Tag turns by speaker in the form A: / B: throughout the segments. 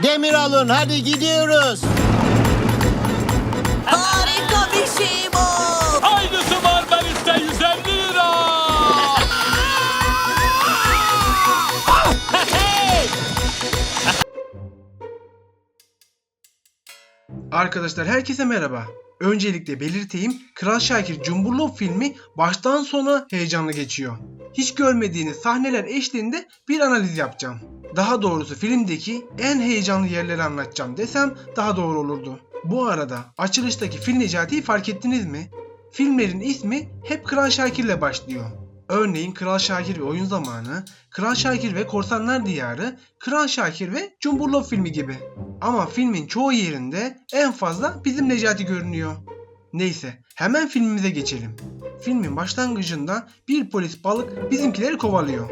A: Demir alın hadi gidiyoruz.
B: Harika bir şey bu.
C: Aynısı Marmaris'te 150 lira.
D: Arkadaşlar herkese merhaba. Öncelikle belirteyim Kral Şakir Cumburlop filmi baştan sona heyecanlı geçiyor. Hiç görmediğiniz sahneler eşliğinde bir analiz yapacağım. Daha doğrusu filmdeki en heyecanlı yerleri anlatacağım desem daha doğru olurdu. Bu arada açılıştaki Fil Necati'yi fark ettiniz mi? Filmlerin ismi hep Kral Şakir'le başlıyor. Örneğin Kral Şakir ve Oyun Zamanı, Kral Şakir ve Korsanlar Diyarı, Kral Şakir ve Cumburlop filmi gibi. Ama filmin çoğu yerinde en fazla bizim Necati görünüyor. Neyse hemen filmimize geçelim. Filmin başlangıcında bir polis balık bizimkileri kovalıyor.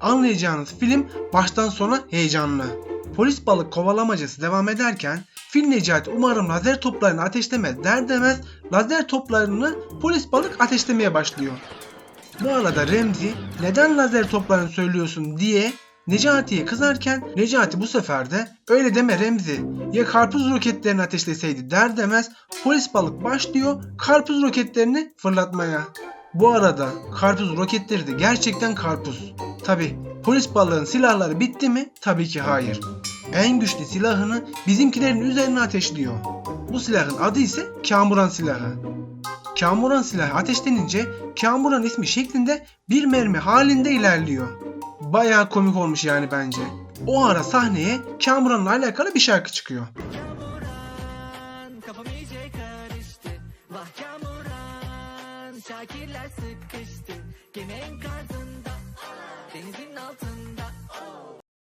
D: Anlayacağınız film baştan sona heyecanlı. Polis balık kovalamacası devam ederken Fil Necati umarım lazer toplarını ateşlemez der demez lazer toplarını polis balık ateşlemeye başlıyor. Bu arada Remzi neden lazer toplarını söylüyorsun diye Necati'ye kızarken Necati bu sefer de öyle deme Remzi ya karpuz roketlerini ateşleseydi der demez polis balık başlıyor karpuz roketlerini fırlatmaya. Bu arada karpuz roketleri de gerçekten karpuz. Tabi polis balığın silahları bitti mi? Tabii ki hayır. En güçlü silahını bizimkilerin üzerine ateşliyor. Bu silahın adı ise Kamuran silahı. Kamuran silahı ateşlenince Kamuran ismi şeklinde bir mermi halinde ilerliyor. Bayağı komik olmuş yani bence. O ara sahneye Kamuran'la alakalı bir şarkı çıkıyor.
E: Kafam iyice karıştı Vah kamuran Şakirler sıkıştı Gemi enkazında Denizin altında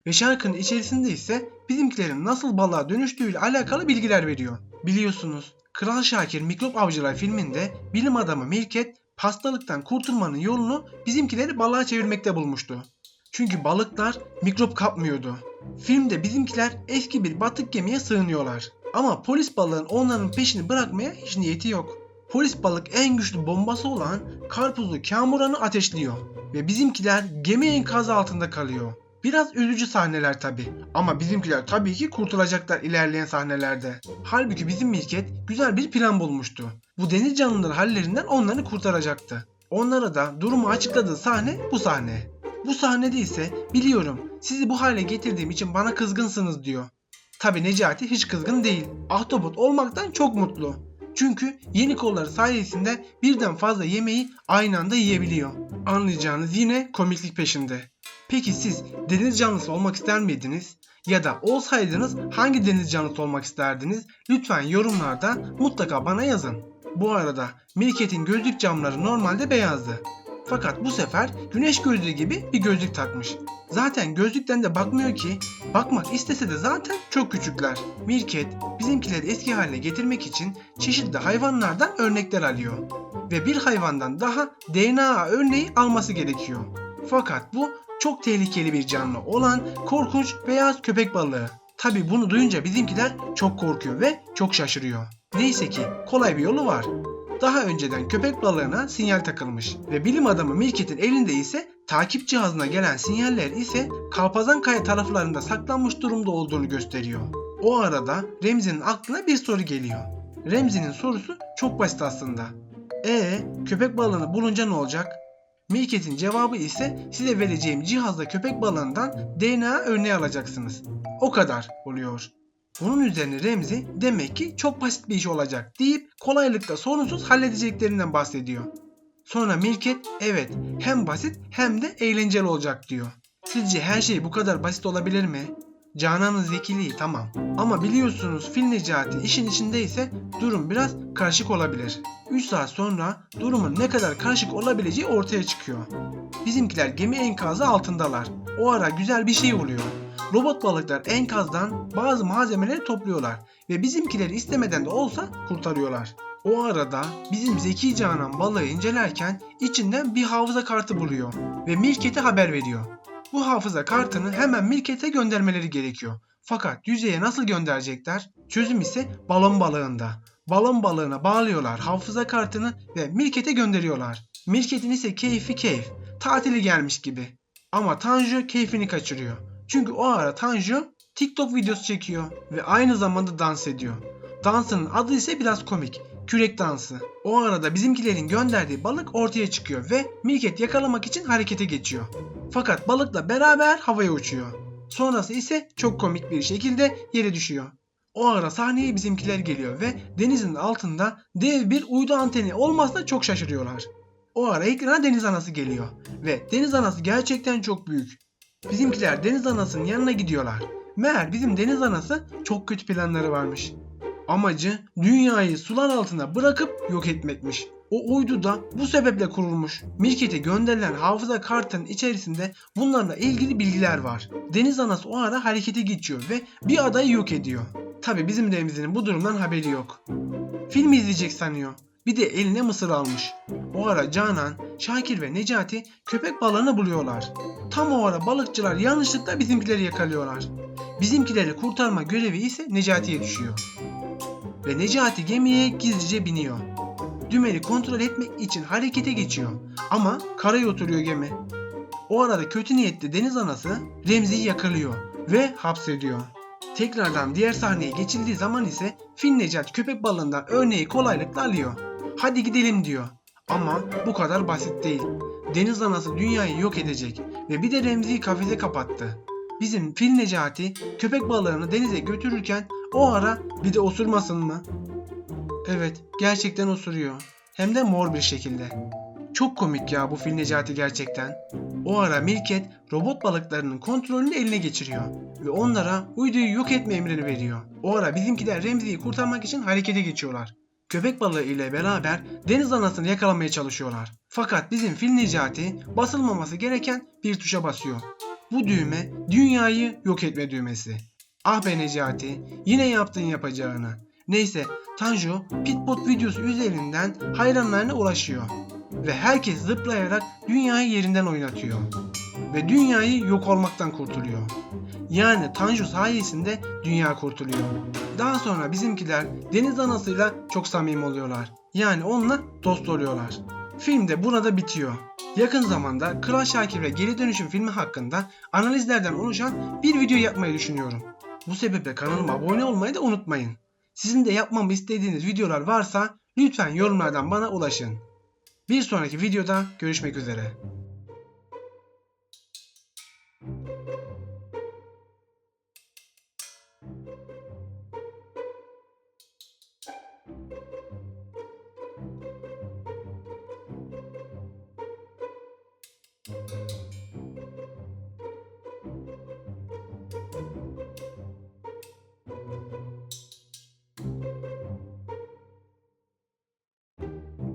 D: Ve şarkının içerisinde ise bizimkilerin nasıl balığa dönüştüğüyle alakalı bilgiler veriyor. Biliyorsunuz Kral Şakir Mikrop Avcılar filminde bilim adamı Mirket hastalıktan kurtulmanın yolunu bizimkileri balığa çevirmekte bulmuştu. Çünkü balıklar mikrop kapmıyordu. Filmde bizimkiler eski bir batık gemiye sığınıyorlar. Ama polis balığın onların peşini bırakmaya hiç niyeti yok. Polis balık en güçlü bombası olan karpuzlu kamuranı ateşliyor. Ve bizimkiler gemi enkazı altında kalıyor. Biraz üzücü sahneler tabi. Ama bizimkiler tabii ki kurtulacaklar ilerleyen sahnelerde. Halbuki bizim Mirket güzel bir plan bulmuştu. Bu deniz canlıları hallerinden onları kurtaracaktı. Onlara da durumu açıkladığı sahne bu sahne. Bu sahnede ise biliyorum sizi bu hale getirdiğim için bana kızgınsınız diyor. Tabi Necati hiç kızgın değil. Ahtapot olmaktan çok mutlu. Çünkü yeni kolları sayesinde birden fazla yemeği aynı anda yiyebiliyor. Anlayacağınız yine komiklik peşinde. Peki siz deniz canlısı olmak ister miydiniz? Ya da olsaydınız hangi deniz canlısı olmak isterdiniz? Lütfen yorumlarda mutlaka bana yazın. Bu arada Mirket'in gözlük camları normalde beyazdı. Fakat bu sefer güneş gözlüğü gibi bir gözlük takmış. Zaten gözlükten de bakmıyor ki. Bakmak istese de zaten çok küçükler. Mirket bizimkileri eski haline getirmek için çeşitli hayvanlardan örnekler alıyor. Ve bir hayvandan daha DNA örneği alması gerekiyor. Fakat bu çok tehlikeli bir canlı olan korkunç beyaz köpek balığı. Tabi bunu duyunca bizimkiler çok korkuyor ve çok şaşırıyor. Neyse ki kolay bir yolu var. Daha önceden köpek balığına sinyal takılmış ve bilim adamı Mirket'in elinde ise takip cihazına gelen sinyaller ise Kalpazan Kaya taraflarında saklanmış durumda olduğunu gösteriyor. O arada Remzi'nin aklına bir soru geliyor. Remzi'nin sorusu çok basit aslında. E köpek balığını bulunca ne olacak? Mirket'in cevabı ise size vereceğim cihazla köpek balığından DNA örneği alacaksınız. O kadar oluyor. Bunun üzerine Remzi demek ki çok basit bir iş olacak deyip kolaylıkla sorunsuz halledeceklerinden bahsediyor. Sonra Mirket evet hem basit hem de eğlenceli olacak diyor. Sizce her şey bu kadar basit olabilir mi? Canan'ın zekiliği tamam. Ama biliyorsunuz Fil Necati işin içindeyse durum biraz karışık olabilir. 3 saat sonra durumun ne kadar karışık olabileceği ortaya çıkıyor. Bizimkiler gemi enkazı altındalar. O ara güzel bir şey oluyor. Robot balıklar enkazdan bazı malzemeleri topluyorlar ve bizimkileri istemeden de olsa kurtarıyorlar. O arada bizim Zeki Canan balığı incelerken içinden bir hafıza kartı buluyor ve Mirket'e haber veriyor. Bu hafıza kartını hemen Mirket'e göndermeleri gerekiyor. Fakat yüzeye nasıl gönderecekler? Çözüm ise balon balığında. Balon balığına bağlıyorlar hafıza kartını ve Mirket'e gönderiyorlar. Mirket'in ise keyfi keyif. Tatili gelmiş gibi. Ama Tanju keyfini kaçırıyor. Çünkü o ara Tanju TikTok videosu çekiyor ve aynı zamanda dans ediyor. Dansının adı ise biraz komik. Kürek dansı. O arada bizimkilerin gönderdiği balık ortaya çıkıyor ve Mirket yakalamak için harekete geçiyor. Fakat balıkla beraber havaya uçuyor. Sonrası ise çok komik bir şekilde yere düşüyor. O ara sahneye bizimkiler geliyor ve denizin altında dev bir uydu anteni olmasına çok şaşırıyorlar. O ara ekrana deniz anası geliyor ve deniz anası gerçekten çok büyük. Bizimkiler deniz anasının yanına gidiyorlar. Meğer bizim deniz anası çok kötü planları varmış. Amacı dünyayı sular altına bırakıp yok etmekmiş. O uydu da bu sebeple kurulmuş. Mirket'e gönderilen hafıza kartının içerisinde bunlarla ilgili bilgiler var. Deniz anası o ara harekete geçiyor ve bir adayı yok ediyor. Tabi bizim Remzi'nin bu durumdan haberi yok. Film izleyecek sanıyor. Bir de eline mısır almış. O ara Canan, Şakir ve Necati köpek balığını buluyorlar. Tam o ara balıkçılar yanlışlıkla bizimkileri yakalıyorlar. Bizimkileri kurtarma görevi ise Necati'ye düşüyor. Ve Necati gemiye gizlice biniyor. Dümeni kontrol etmek için harekete geçiyor. Ama karaya oturuyor gemi. O arada kötü niyetli deniz anası Remzi'yi yakalıyor ve hapsediyor. Tekrardan diğer sahneye geçildiği zaman ise Fil Necat köpek balığından örneği kolaylıkla alıyor. Hadi gidelim diyor. Ama bu kadar basit değil. Deniz anası dünyayı yok edecek ve bir de Remzi'yi kafese kapattı. Bizim Fil Necati köpek balığını denize götürürken o ara bir de osurmasın mı? Evet, gerçekten osuruyor. Hem de mor bir şekilde. Çok komik ya bu Fil Necati gerçekten. O ara Mirket robot balıklarının kontrolünü eline geçiriyor ve onlara uyduyu yok etme emrini veriyor. O ara bizimkiler Remzi'yi kurtarmak için harekete geçiyorlar. Köpek balığı ile beraber deniz anasını yakalamaya çalışıyorlar. Fakat bizim Fil Necati basılmaması gereken bir tuşa basıyor. Bu düğme dünyayı yok etme düğmesi. Ah be Necati yine yaptın yapacağını. Neyse Tanju Pitbot videosu üzerinden hayranlarına ulaşıyor. Ve herkes zıplayarak dünyayı yerinden oynatıyor. Ve dünyayı yok olmaktan kurtuluyor. Yani Tanju sayesinde dünya kurtuluyor. Daha sonra bizimkiler deniz anasıyla çok samimi oluyorlar. Yani onunla dost oluyorlar. Film de burada bitiyor. Yakın zamanda Kral Şakir ve Geri Dönüşüm filmi hakkında analizlerden oluşan bir video yapmayı düşünüyorum. Bu sebeple kanalıma abone olmayı da unutmayın. Sizin de yapmamı istediğiniz videolar varsa lütfen yorumlardan bana ulaşın. Bir sonraki videoda görüşmek üzere.